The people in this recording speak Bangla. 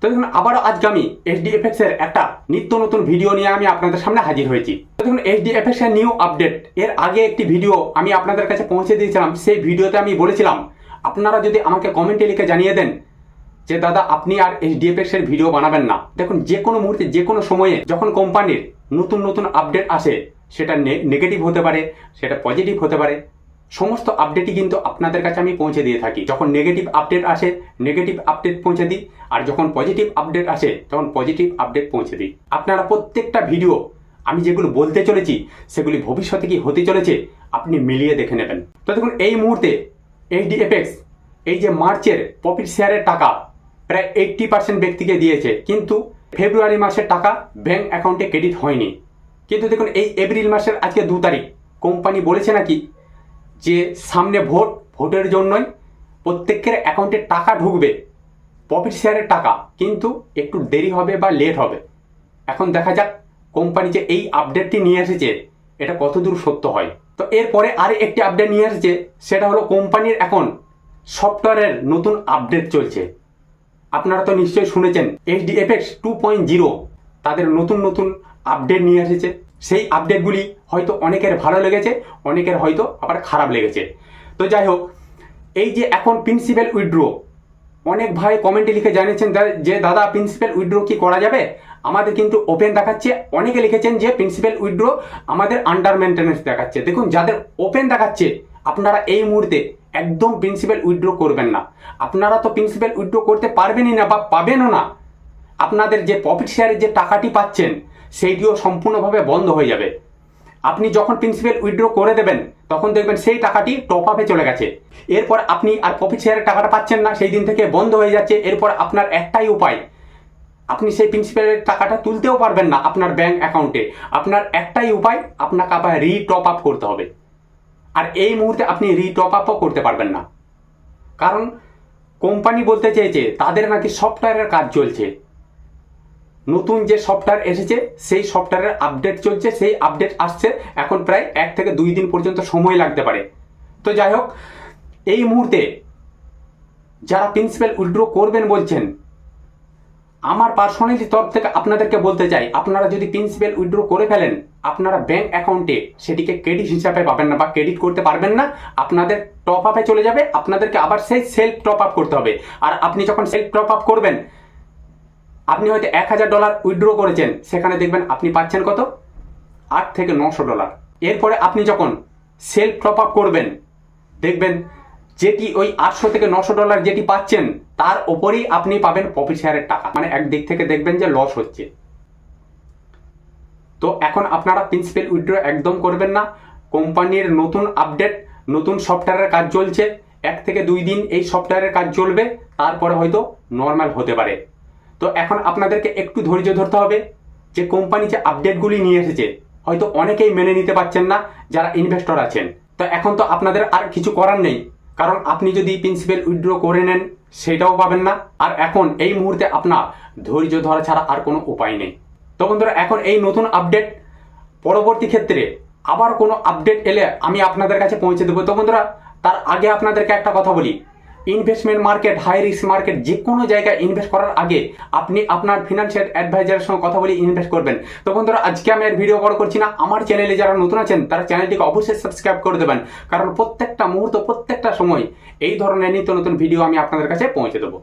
তো দেখুন, আবারও আজকে আমি এইচডিএফএক্স এর একটা নিত্য নতুন ভিডিও নিয়ে আমি আপনাদের সামনে হাজির হয়েছি। তো দেখুন এইচডিএফএক্স এর নিউ আপডেট এর আগে একটি ভিডিও আমি আপনাদের কাছে পৌঁছে দিয়েছিলাম। সেই ভিডিওতে আমি বলেছিলাম, আপনারা যদি আমাকে কমেন্টে লিখে জানিয়ে দেন যে, দাদা, আপনি আর এইচডিএফএক্স এর ভিডিও বানাবেন না। দেখুন, যে কোনো মুহূর্তে, যে কোনো সময়ে যখন কোম্পানির নতুন নতুন আপডেট আসে, সেটা নেগেটিভ হতে পারে, সেটা পজিটিভ হতে পারে। সমস্ত আপডেটই কিন্তু আপনাদের কাছে আমি পৌঁছে দিয়ে থাকি। যখন নেগেটিভ আপডেট আসে নেগেটিভ আপডেট পৌঁছে দিই। আর যখন পজিটিভ আপডেট আসে, তখন পজিটিভ আপডেট পৌঁছে দিই। আপনারা প্রত্যেকটা ভিডিও আমি যেগুলো বলতে চলেছি, সেগুলি ভবিষ্যতে কি হতে চলেছে, আপনি মিলিয়ে দেখে নেবেন। তো দেখুন, এই মুহূর্তে এইচডিএফএক্স এই যে মার্চের প্রফিট শেয়ারের টাকা, প্রায় এইট্টি পার্সেন্ট ব্যক্তিকে দিয়েছে। কিন্তু ফেব্রুয়ারি মাসের টাকা ব্যাংক অ্যাকাউন্টে ক্রেডিট হয়নি। কিন্তু দেখুন, এই এপ্রিল মাসের আজকে দু তারিখ কোম্পানি বলেছে নাকি যে সামনে ভোট, ভোটের জন্যই প্রত্যেকের অ্যাকাউন্টে টাকা ঢুকবে প্রফিট শেয়ারের টাকা, কিন্তু একটু দেরি হবে বা লেট হবে। এখন দেখা যাক কোম্পানি যে এই আপডেটটি নিয়ে এসেছে, এটা কতদূর সত্য হয়। তো এরপরে আর একটি আপডেট নিয়ে এসেছে, সেটা হলো কোম্পানির এখন সফটওয়্যারের নতুন আপডেট চলছে। আপনারা তো নিশ্চয়ই শুনেছেন এইচডিএফএক্স টু পয়েন্ট জিরো তাদের নতুন নতুন আপডেট নিয়ে এসেছে। সেই আপডেটগুলি হয়তো অনেকের ভালো লেগেছে, অনেকের হয়তো আবার খারাপ লেগেছে। তো যাই হোক, এই যে এখন প্রিন্সিপাল উইড্রো অনেক ভাই কমেন্টে লিখে জানিয়েছেন যে দাদা প্রিন্সিপাল উইড্রো কি করা যাবে? আমাদের কিন্তু ওপেন দেখাচ্ছে, অনেকে লিখেছেন যে প্রিন্সিপাল উইড্রো আমাদের আন্ডার মেনটেন্যান্স দেখাচ্ছে। দেখুন, যাদের ওপেন দেখাচ্ছে, আপনারা এই মুহূর্তে একদম প্রিন্সিপাল উইড্রো করবেন না। আপনারা তো প্রিন্সিপাল উইড্রো করতে পারবেনই না বা পাবেনও না। আপনাদের যে প্রফিট শেয়ারের যে টাকাটি পাচ্ছেন সেইটিও সম্পূর্ণভাবে বন্ধ হয়ে যাবে। আপনি যখন প্রিন্সিপাল উইথড্র করে দেবেন, তখন দেখবেন সেই টাকাটি টপ আপে চলে গেছে। এরপর আপনি আর প্রফিট শেয়ারের টাকাটা পাচ্ছেন না, সেই দিন থেকে বন্ধ হয়ে যাচ্ছে। এরপর আপনার একটাই উপায়, আপনি সেই প্রিন্সিপালের টাকাটা তুলতেও পারবেন না আপনার ব্যাংক অ্যাকাউন্টে আপনার একটাই উপায়, আপনাকে আবার রি টপ আপ করতে হবে। আর এই মুহূর্তে আপনি রি টপ আপও করতে পারবেন না। কারণ কোম্পানি বলতে চেয়েছে, তাদের নাকি সফটওয়্যারের কাজ চলছে। নতুন যে সফটওয়্যার এসেছে, সেই সফটওয়্যারের আপডেট চলছে, সেই আপডেট আসছে। এখন প্রায় এক থেকে দুই দিন পর্যন্ত সময় লাগতে পারে। তো যাই হোক, এই মুহূর্তে যারা প্রিন্সিপাল উইথড্র করবেন বলছেন, আমার পার্সোনালি তরফ থেকে আপনাদেরকে বলতে চাই, আপনারা যদি প্রিন্সিপাল উইথড্র করে ফেলেন, আপনারা ব্যাংক অ্যাকাউন্টে সেটিকে ক্রেডিট হিসাবে পাবেন না বা ক্রেডিট করতে পারবেন না, আপনাদের টপ আপে চলে যাবে, আপনাদেরকে আবার সেই সেলফ টপ আপ করতে হবে। আর আপনি যখন সেলফ টপ আপ করবেন আপনি হয়তো এক হাজার ডলার উইথড্র করেছেন, সেখানে দেখবেন আপনি পাচ্ছেন কত? আট থেকে নশো ডলার। এরপরে আপনি যখন সেলফ টপ আপ করবেন, দেখবেন যেটি ওই আটশো থেকে নশো ডলার যেটি পাচ্ছেন, তার ওপরেই আপনি পাবেন প্রফিট শেয়ারের টাকা। মানে একদিক থেকে দেখবেন যে লস হচ্ছে। তো এখন আপনারা প্রিন্সিপাল উইথড্র একদম করবেন না। কোম্পানির নতুন আপডেট নতুন সফটওয়্যারের কাজ চলছে। এক থেকে দুই দিন এই সফটওয়্যারের কাজ চলবে। তারপরে হয়তো নর্মাল হতে পারে। তো এখন আপনাদেরকে একটু ধৈর্য ধরতে হবে। যে কোম্পানি যে আপডেটগুলি নিয়ে এসেছে, হয়তো অনেকেই মেনে নিতে পারছেন না, যারা ইনভেস্টর আছেন। তো এখন তো আপনাদের আর কিছু করার নেই। কারণ আপনি যদি প্রিন্সিপাল উইথড্র করে নেন, সেটাও পাবেন না। আর এখন এই মুহূর্তে আপনার ধৈর্য ধরা ছাড়া আর কোনো উপায় নেই। তো বন্ধুরা, এখন এই নতুন আপডেট পরবর্তী ক্ষেত্রে আবার কোনো আপডেট এলে আমি আপনাদের কাছে পৌঁছে দেবো। তো বন্ধুরা, তার আগে আপনাদেরকে একটা কথা বলি। Investment market high risk market যে কোনো জায়গায় ইনভেস্ট করার আগে আপনি আপনার ফিনান্সিয়াল অ্যাডভাইজারের সঙ্গে কথা বলে ইনভেস্ট করবেন। তো বন্ধুরা, আজকে আমি আর ভিডিও বড় করছি না। আমার চ্যানেলে যারা নতুন আছেন, তারা চ্যানেলটিকে অবশ্যই সাবস্ক্রাইব করে দেবেন। কারণ প্রত্যেকটা মুহূর্ত, প্রত্যেকটা সময় এই ধরনের নিত্য নতুন ভিডিও আমি আপনাদের কাছে পৌঁছে দেবো।